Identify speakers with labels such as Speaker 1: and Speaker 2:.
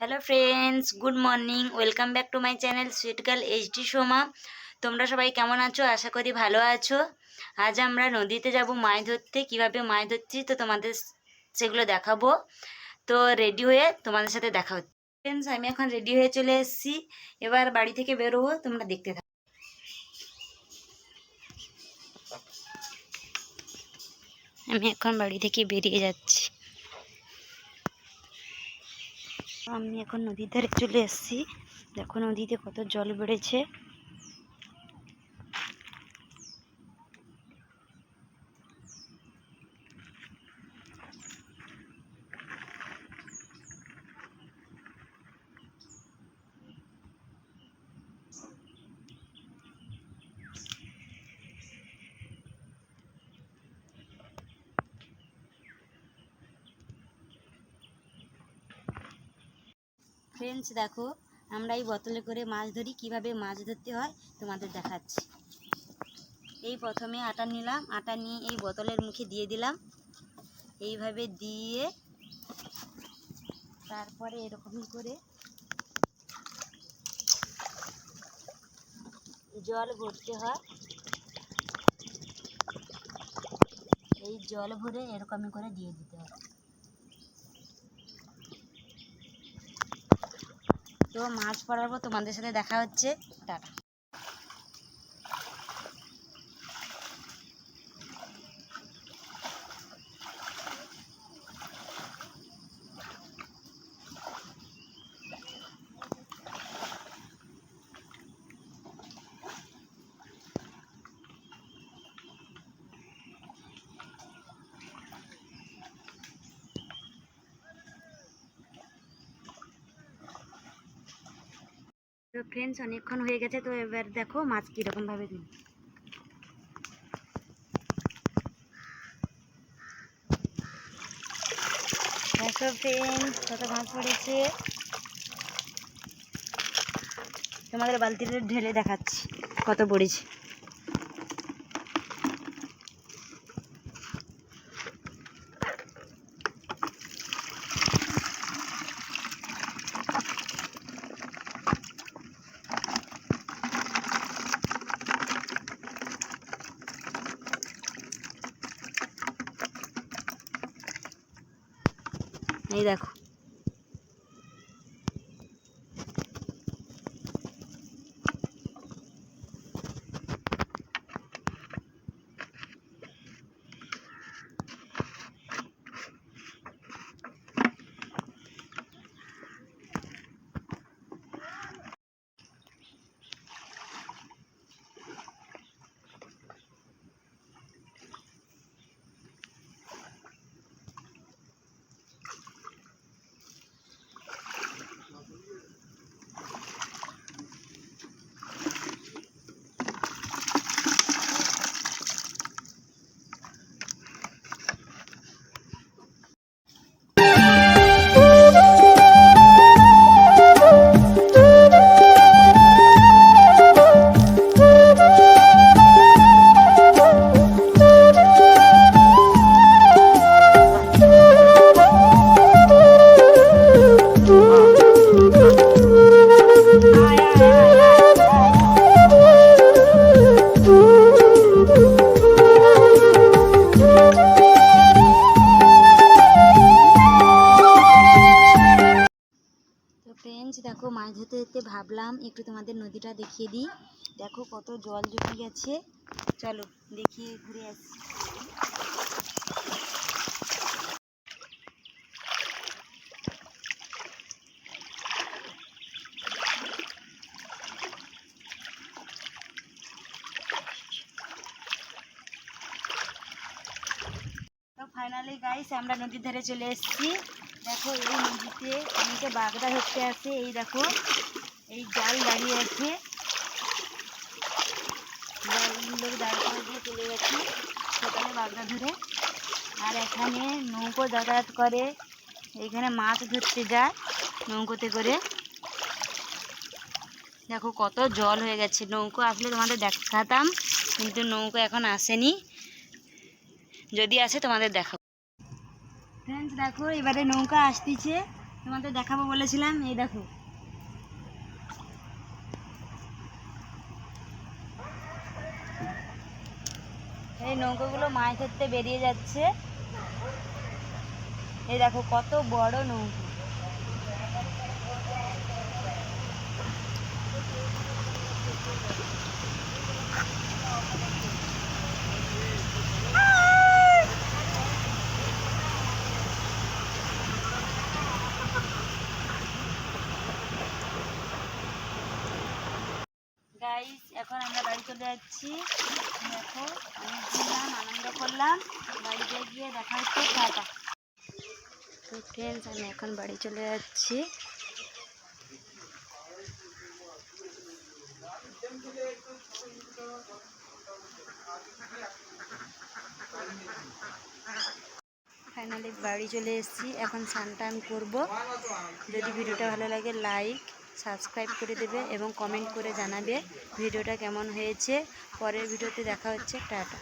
Speaker 1: Hello friends good morning welcome back to my channel sweet girl HD Soma তোমরা সবাই কেমন আছো? আশা করি ভালো আছো। আজ আমরা নদীতে যাব, মাছ ধরতে। কীভাবে মাছ ধরছি তো তোমাদের সেগুলো দেখাবো। তো রেডি হয়ে তোমাদের সাথে দেখা হচ্ছে। ফ্রেন্ডস আমি এখন রেডি হয়ে চলে এসেছি। এবার বাড়ি থেকে বেরোবো, তোমরা দেখতে থাকো। আমি এখন বাড়ি থেকে বেরিয়ে যাচ্ছি। আমি এখন নদীর ধারে চলে এসেছি। দেখো নদীতে কত জল বেড়েছে। ফ্রেন্ডস দেখো, আমরা এই বোতলে করে মাছ ধরি, কীভাবে মাছ ধরতে হয় তোমাদের দেখাচ্ছি। এই প্রথমে আটা নিলাম, আটা নিয়ে এই বোতলের মুখে দিয়ে দিলাম। এইভাবে দিয়ে তারপরে এরকম করে জল ভরতে হয়। এই জল ভরে এরকমই করে দিয়ে দিতে হয়। তো মাছ পড়ার পর তোমাদের সাথে দেখা হচ্ছে। টাটা। তো ফ্রেন্ডস অনেকক্ষণ হয়ে গেছে, তো এবার দেখো মাছ কীরকমভাবে ভাবে দিই। দেখো ফ্রেন্ডস কত মাছ পড়েছে। তোমাদের বালতিতে ঢেলে দেখাচ্ছি কত পড়েছে। এই দেখো। মাছ ধরতে ধরতে ভাবলাম একটু তোমাদের নদীটা দেখিয়ে দিই। দেখো কত জল জমে গেছে। চলো দেখিয়ে ঘুরে আসি। ফাইনালি গাইস আমরা নদীর ধারে চলে এসেছি। দেখো, এই নদীতে অনেকে বাগদা ধরতে আসে। এই দেখো, এই জাল দাঁড়িয়ে আছে। লোক দাঁড় দিয়ে চলে গেছে সেখানে বাগদা ধরে। আর এখানে নৌকো যাতায়াত করে। এখানে মাছ ধরতে যায় নৌকোতে করে। দেখো, কত জল হয়ে গেছে নৌকো। আসলে তোমাদের দেখাতাম, কিন্তু নৌকো এখন আসেনি। যদি আসে তোমাদের দেখাবো। ফ্রেন্ডস দেখো, এবারে নৌকা আসতেছে। তোমাদের দেখাবো বলেছিলাম, এই দেখো। এই নৌকোগুলো মাছ ধরতে বেরিয়ে যাচ্ছে। এই দেখো, কত বড় নৌকো। গাইস এখন আমরা বাড়ি চলে যাচ্ছি। দেখো, অনেক ঘুরলাম, আনন্দ করলাম। বাড়িতে গিয়ে দেখা হচ্ছে টাটা। তো ফ্রেন্ডস আমি এখন বাড়ি চলে যাচ্ছি। ফাইনালি বাড়ি চলে এসেছি। এখন স্নান টান করব। যদি ভিডিওটা ভালো লাগে লাইক সাবস্ক্রাইব করে দেবে এবং কমেন্ট করে জানাবে ভিডিওটা কেমন হয়েছে। পরের ভিডিওতে দেখা হচ্ছে। টাটা।